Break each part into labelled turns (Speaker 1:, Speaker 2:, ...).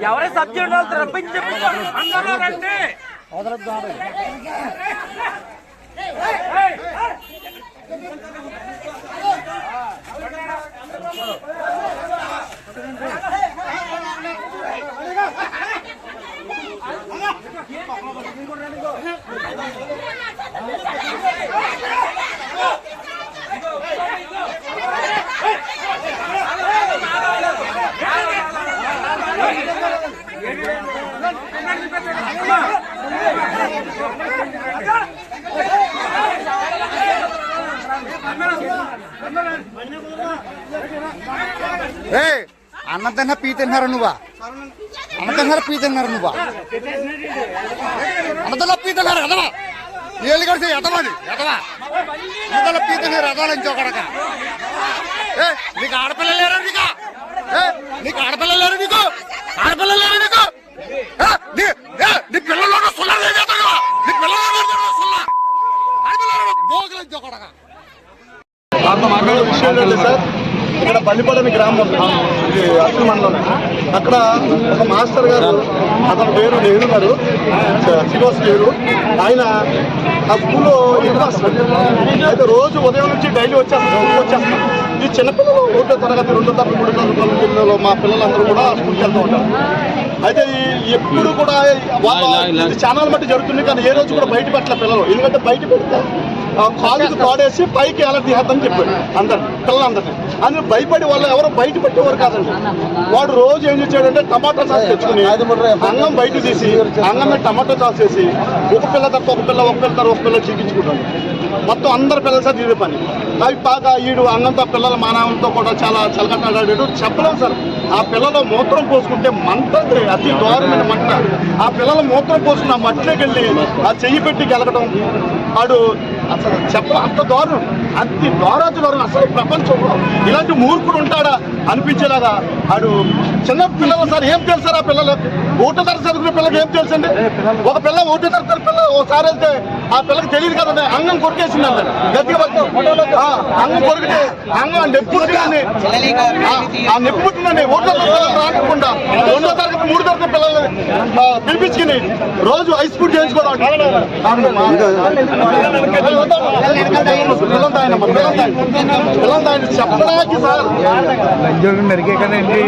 Speaker 1: ఎవరు కొట్టొద్దు. ఎవరే
Speaker 2: సబ్జెక్ట్ వాళ్ళు రప్పించి చెప్పించారు అందరూ రండి
Speaker 3: ఏ అన్న తిన్నా పీ తిన్నారు నువ్వా? అన్న తిన్నారు పీ తిన్నారు నువ్వా? అన్నదల్లా పీ తిన్నారు ఎదవా ఏళ్ళు కలిసి ఎదవాలి ఎదవా అన్నదల్లా పీ తిన్నారు ఎదవాలని చోకడక ఏ నీకు ఆడపిల్ల లేరా నీకు? ఏ నీకు ఆడపిల్ల లేరు నీకు? ఆడపిల్ల లేరు నీకు? ఏ, నీ పిల్లలు సుల్లా నీ పిల్లలు సుల్లా ఆడపిల్లలు భోగులని చోకడక
Speaker 4: విషయం ఏంటంటే సార్? ఇక్కడ బల్లిపడని గ్రామం. ఇది అసలు మండలం. అక్కడ ఒక మాస్టర్ గారు అతని పేరు నెహ్రూ గారు శివాస్ నెహ్రూ ఆయన ఆ స్కూల్లో అయితే రోజు ఉదయం నుంచి డైలీ వచ్చేస్తారు వచ్చేస్తారు. ఈ చిన్నపిల్లలు ఒకటో తరగతి రెండో తరగతి మూడో తరగతి పిల్లలు మా పిల్లలందరూ కూడా స్కూల్కి వెళ్తూ ఉంటారు. అయితే ఎప్పుడు కూడా వాళ్ళ ఛానల్ బట్టి జరుగుతుంది కానీ ఏ రోజు కూడా బయట పెట్టలే పిల్లలు. ఎందుకంటే బయట పెడితే ఆ కాలుకి తోడేసి పైకి ఎలా తీయద్దని చెప్పాడు అందరు. పిల్లలందరినీ అందులో భయపడి వాళ్ళు ఎవరు బయట పెట్టేవారు కాదండి. వాడు రోజు ఏం చేశాడంటే టమాటా సాస్ తెచ్చుకుని అన్నం బయట తీసి అన్నం మీద టమాటా సాస్ వేసి ఒక పిల్ల తప్ప ఒక పిల్ల ఒక పిల్ల తర్వాత ఒక పిల్ల చీకించుకుంటాడు. మొత్తం అందరు పిల్లల సార్ ఇదే పని. అవి బాగా ఈడు అన్నంతో పిల్లల మానవంతో కూడా చాలా చలకట్లాడాడు చెప్పలేం సార్. ఆ పిల్లల మూత్రం పోసుకుంటే మంట అతి దారుణమైన మంట. ఆ పిల్లల మూత్రం పోసుకున్న ఆ మట్టిలోకి వెళ్ళి ఆ చెయ్యి పెట్టి గెలకడం వాడు అసలు చెప్ప అంత దారుణం. అతి దారాతి దారుణం అసలు ప్రపంచంలో ఇలాంటి మూర్ఖుడు ఉంటాడా అనిపించేలాగా ఆడు చిన్న పిల్లలు సార్ ఏం తెలుసు సార్ ఆ పిల్లలు ఒకటో తరగతి చదువుకునే పిల్లకి ఏం తెలుసండి ఒక పిల్ల ఒకటో తరగతి పిల్ల ఒకసారి వెళ్తే ఆ పిల్లకి తెలియదు కదండి అంగం కొరికేసింది అండి గట్టిగా అంగం కొరికితే అంగం నొప్పి పుట్టిందండి ఆ, ఆ నొప్పి పుట్టిందండి ఒకటో తరగతి రాకుండా రెండో తరగతి మూడో తరగతి పిల్లలు ఆ, పిలిపించుకుని రోజు ఐస్ ఫుడ్ చేయించుకోవడం పిల్లలు చెప్పడానికి సార్.
Speaker 3: లంజోడు నరికే కదండి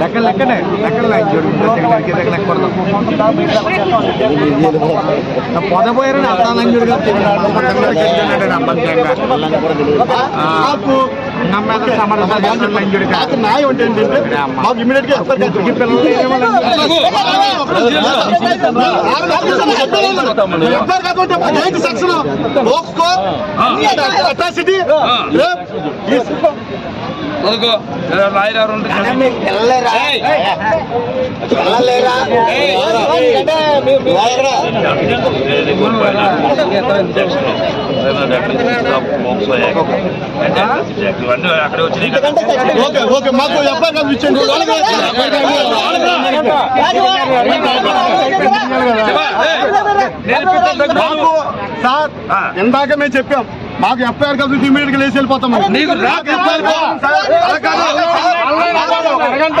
Speaker 3: లెక్క లెక్కనే లెక్కన లంజోడు నరికే దగ్గర లెక్క పొదపోయారని అర్థం లంజోడు
Speaker 4: నాకు
Speaker 3: నమ్మేద సమర్థ
Speaker 4: న్యాయం అంటే ఏంటంటే మాకు ఇమీడియట్గా అట్రాసిటీ
Speaker 2: లాయర్ ఎవరు
Speaker 4: ఓకే మాకు మాకు సార్ ఇందాక మేము చెప్పాం మాకు ఎఫ్ఐఆర్ కాదు ఇమీడియట్గా లేచి వెళ్ళిపోతాం అరగంట.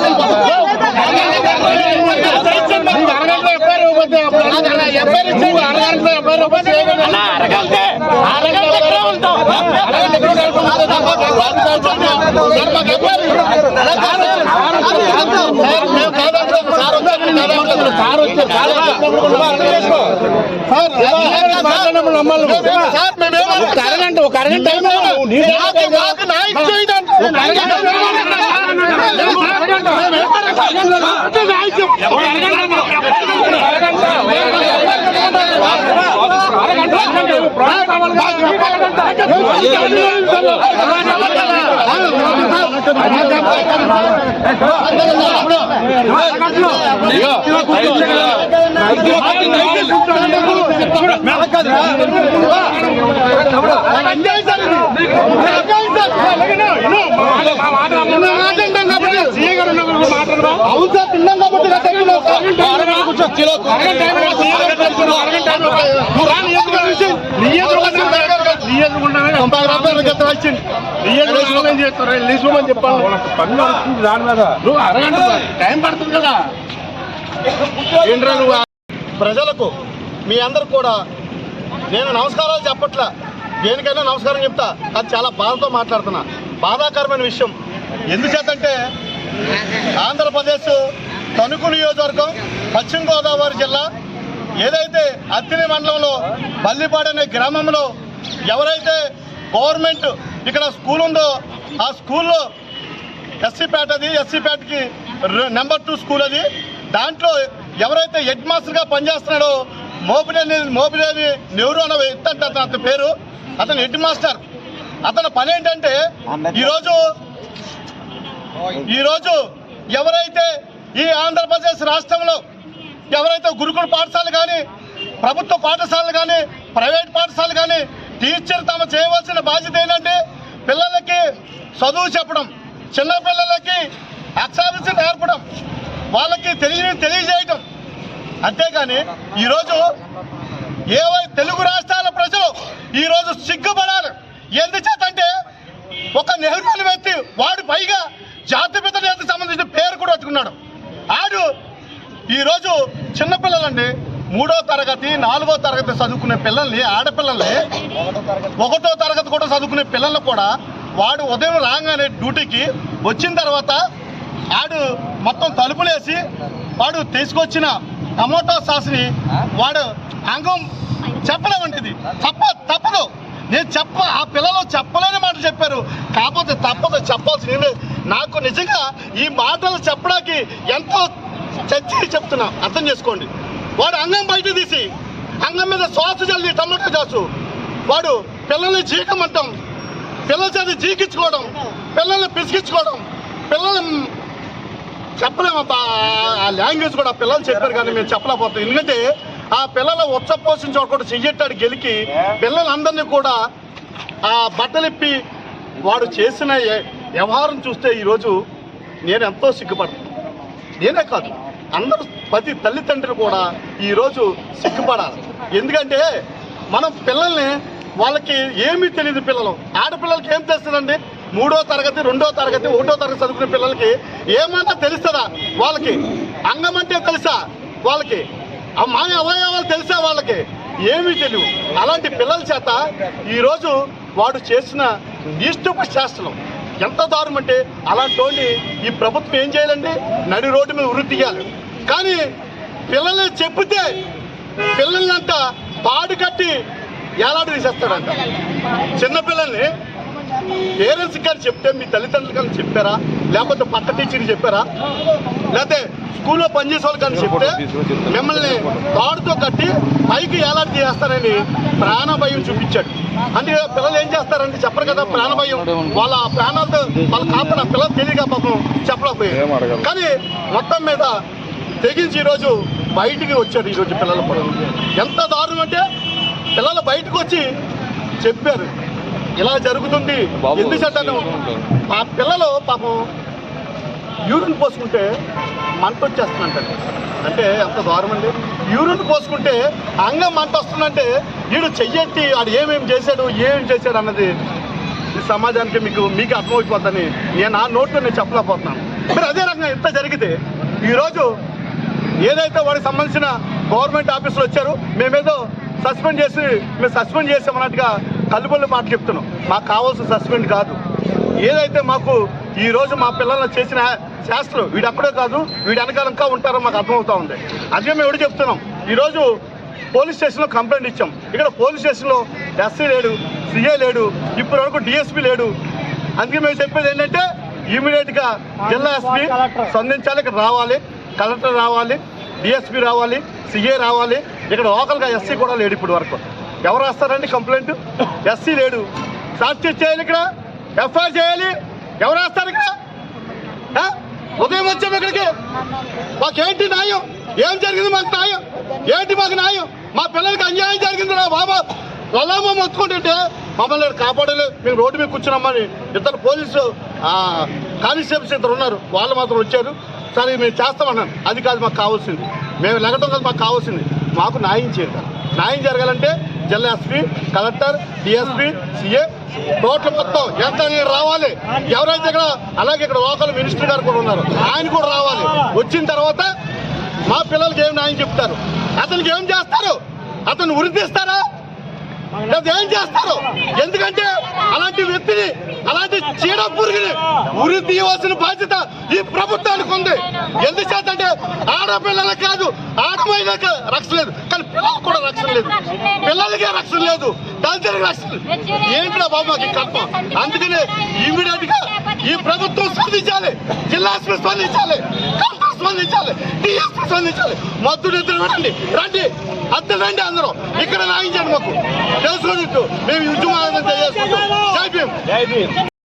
Speaker 4: అరగంట ఒక అరగంట
Speaker 2: అరగంట
Speaker 4: కాబట్టి ఇలా తిన్నాం సార్. తొంభై రూపాయలు గత వచ్చింది ఏంట్రా నువ్వు? ప్రజలకు మీ అందరు కూడా నేను నమస్కారాలు చెప్పట్లా. దేనికైనా నమస్కారం చెప్తా. అది చాలా బాధతో మాట్లాడుతున్నా. బాధాకరమైన విషయం. ఎందుచేతంటే ఆంధ్రప్రదేశ్ తణుకు నియోజకవర్గం పశ్చిమ గోదావరి జిల్లా ఏదైతే అత్తిని మండలంలో బల్లిపాడు అనే గ్రామంలో ఎవరైతే గవర్నమెంట్ ఇక్కడ స్కూల్ ఉందో ఆ స్కూల్లో ఎస్సీపేట అది ఎస్సీపేటకి నెంబర్ టూ స్కూల్ అది దాంట్లో ఎవరైతే హెడ్ మాస్టర్గా పనిచేస్తున్నాడో మోపినేని మోపినేని నెహ్రూ అనే వ్యక్తి అంటే అతని పేరు. అతను హెడ్ మాస్టర్. అతని పని ఏంటంటే ఈరోజు ఈరోజు ఎవరైతే ఈ ఆంధ్రప్రదేశ్ రాష్ట్రంలో ఎవరైతే గురుకుల పాఠశాలలు కానీ ప్రభుత్వ పాఠశాలలు కానీ ప్రైవేట్ పాఠశాలలు కానీ టీచర్ తమ చేయవలసిన బాధ్యత ఏంటంటే పిల్లలకి చదువు చెప్పడం చిన్న పిల్లలకి అక్షరాస్యత నేర్పడం. వాళ్ళకి తెలియని తెలియజేయటం. అంతేగాని ఈరోజు ఏవై తెలుగు రాష్ట్రాల ప్రజలు ఈరోజు సిగ్గుపడాలి. ఎందుచేతంటే ఒక నెహ్రూ అనే వ్యక్తి వాడు పైగా జాతిపిత నేతకు సంబంధించిన పేరు కూడా వచ్చుకున్నాడు ఆడు ఈరోజు చిన్నపిల్లలండి మూడో తరగతి నాలుగో తరగతి చదువుకునే పిల్లల్ని ఆడపిల్లల్ని ఒకటో తరగతి కూడా చదువుకునే పిల్లల్ని కూడా వాడు ఉదయం రాగానే డ్యూటీకి వచ్చిన తర్వాత ఆడు మొత్తం తలుపులేసి వాడు తీసుకొచ్చిన టమోటా సాస్ని వాడు అంగం చెప్పలేమండి ఇది తప్ప తప్పదు. నేను చెప్ప ఆ పిల్లలు చెప్పలేని మాట చెప్పారు. కాకపోతే తప్పదు చెప్పాల్సింది ఏం లేదు. నాకు నిజంగా ఈ మాటలు చెప్పడానికి ఎంతో చచ్చి చెప్తున్నా. అర్థం చేసుకోండి. వాడు అంగం బయట తీసి అంగం మీద శ్వాస జల్లి టమాటో చాసు వాడు పిల్లల్ని చీకమంటాం పిల్లల చేత జీకించుకోవడం పిల్లల్ని పిసికించుకోవడం పిల్లల్ని చెప్పలేమబ్బా. ఆ లాంగ్వేజ్ కూడా పిల్లలు చెప్పారు కానీ మేము చెప్పలేకపోతాం ఎందుకంటే ఆ పిల్లల ఉచ్చ పోషించి కూడా చెయ్యట్టాడు గెలికి. పిల్లలందరినీ కూడా ఆ బట్టలిప్పి వాడు చేసిన వ్యవహారం చూస్తే ఈరోజు నేను ఎంతో సిగ్గుపడతాను నేనే కాదు అందరూ ప్రతి తల్లిదండ్రులు కూడా ఈరోజు సిగ్గుపడాలి. ఎందుకంటే మనం పిల్లల్ని వాళ్ళకి ఏమీ తెలియదు పిల్లలు. ఆడపిల్లలకి ఏం తెలుస్తుందండి? మూడో తరగతి రెండో తరగతి ఒకటో తరగతి చదువుకునే పిల్లలకి ఏమన్నా తెలుస్తుందా వాళ్ళకి? అంగం అంటే తెలుసా వాళ్ళకి? ఆ మాయ అవయవాలు తెలుసా వాళ్ళకి? ఏమీ తెలియదు అలాంటి పిల్లల చేత ఈరోజు వాడు చేసిన నిష్ఠుప శాస్త్రం ఎంత దారుణం అంటే అలాంటి ఈ ప్రభుత్వం ఏం చేయాలండి? నడి రోడ్డు మీద ఉరి తీయాలి. కానీ పిల్లల్ని చెప్తే అంట పాడు కట్టి ఏలాడు తీసేస్తాడంట. చిన్నపిల్లల్ని పేరెంట్స్ కానీ చెప్తే మీ తల్లిదండ్రులు కానీ చెప్పారా? లేకపోతే పక్క టీచర్కి చెప్పారా? లేకపోతే స్కూల్లో పనిచేసే వాళ్ళు కానీ చెప్తే మిమ్మల్ని తాడుతో కట్టి పైకి ఏలాంటి చేస్తారని ప్రాణ భయం చూపించాడు. అంటే పిల్లలు ఏం చేస్తారంటే చెప్పరు కదా ప్రాణ భయం వాళ్ళ ప్రాణాలతో వాళ్ళ కాపాడ పిల్లలు తెలియక పాపం చెప్పలేకపోయారు. కానీ మొత్తం మీద తెగించి ఈరోజు బయటికి వచ్చారు ఈరోజు పిల్లలు కూడా. ఎంత దారుణం అంటే పిల్లలు బయటకు వచ్చి చెప్పారు. ఇలా జరుగుతుంది. ఎందుకంటే ఆ పిల్లలు పాపం యూరిన్ పోసుకుంటే మంట వచ్చేస్తుందంటండి అంటే ఎంత దారుణం అండి యూరిన్ పోసుకుంటే అంగం మంట వస్తుందంటే వీడు చెయ్యట్టి ఆడు ఏమేమి చేశాడు ఏమేమి చేశాడు అన్నది ఈ సమాజానికి మీకు మీకు అర్థమైపోతుందని నేను ఆ నోట్లో నేను చెప్పలేకపోతున్నాను. మరి అదే రకంగా ఇంత జరిగితే ఈరోజు ఏదైతే వాడికి సంబంధించిన గవర్నమెంట్ ఆఫీసులు వచ్చారు మేమేదో సస్పెండ్ చేసి మేము సస్పెండ్ చేసామన్నట్టుగా కల్లుబొల్లు మాట చెప్తున్నాం. మాకు కావాల్సిన సస్పెండ్ కాదు. ఏదైతే మాకు ఈ రోజు మా పిల్లలను చేసిన శాస్త్రం వీడు అక్కడే కాదు వీడు వెనకాల ఇంకా ఉంటారో మాకు అర్థమవుతా ఉంది. అదే మేము ఎవరు చెప్తున్నాం ఈరోజు పోలీస్ స్టేషన్లో కంప్లైంట్ ఇచ్చాం. ఇక్కడ పోలీస్ స్టేషన్లో ఎస్సీ లేడు సిఏ లేడు ఇప్పటి వరకు డిఎస్పీ లేడు. అందుకే మేము చెప్పేది ఏంటంటే ఇమీడియట్గా జిల్లా ఎస్పీ స్పందించాలి ఇక్కడ రావాలి కలెక్టర్ రావాలి డిఎస్పీ రావాలి సిఏ రావాలి. ఇక్కడ లోకల్గా ఎస్సీ కూడా లేడు ఇప్పటి వరకు ఎవరు రాస్తారండి కంప్లైంట్ ఎస్సీ లేడు. సాక్షి చేయాలి ఇక్కడ. ఎఫ్ఐఆర్ చేయాలి. ఎవరు రాస్తారు ఇక్కడ? ఉదయం వచ్చాము ఇక్కడికి. మాకేంటి న్యాయం? ఏం జరిగింది మాకు న్యాయం? ఏంటి మాకు న్యాయం? మా పిల్లలకి అన్యాయం జరిగింది రా బాబా. వల్లమ్మ మొత్తుకుంటుంటే మమ్మల్ని కాపాడలేదు మేము రోడ్డు మీద కూర్చున్నామని ఇద్దరు పోలీసు కానిస్టేబుల్స్ ఇద్దరు ఉన్నారు. వాళ్ళు మాత్రం వచ్చారు. సరే మేము చేస్తామన్నాను. అది కాదు మాకు కావాల్సింది. మేము లెగటం కాదు మాకు కావాల్సింది. మాకు న్యాయం చేయాలి న్యాయం జరగాలంటే జిల్లా ఎస్పీ కలెక్టర్ డిఎస్పీ సిఏ. నోట్లు మొత్తం ఎంత రావాలి? ఎవరైతే ఇక్కడ అలాగే ఇక్కడ లోకల్ మినిస్టర్ గారు కూడా ఉన్నారు. ఆయన కూడా రావాలి. వచ్చిన తర్వాత మా పిల్లలకి ఏం న్యాయం చెప్తారు? అతనికి ఏం చేస్తారు? అతను ఉరితీస్తారా లేదా ఏం చేస్తారు? ఎందుకంటే అలాంటి వ్యక్తిని అలాంటి చీడ పురుగుని ఉరి తీయవలసిన బాధ్యత ఈ ప్రభుత్వానికి ఉంది. ఎందుచేత అంటే ఆడపిల్లలకు కాదు ఆడమైనా రక్షణ లేదు. కానీ పిల్లలకు కూడా రక్షణ లేదు. పిల్లలకే రక్షణ లేదు. దళితులకు రక్షణ లేదు. ఏంట్రా బాబు మాకు కల్పం అందుకనే ఇమీడియట్గా ఈ ప్రభుత్వం స్పందించాలి జిల్లా స్పందించాలి కలెక్టర్ స్పందించాలి డిఎస్పీ స్పందించాలి. మద్దు నిద్ర రండి రండి. అద్దె రండి అందరూ. ఇక్కడ రాయించండి మాకు. తెలుసుకుంటూ మేము ఉద్యమాలను చేసుకుంటాం జై భీమ్.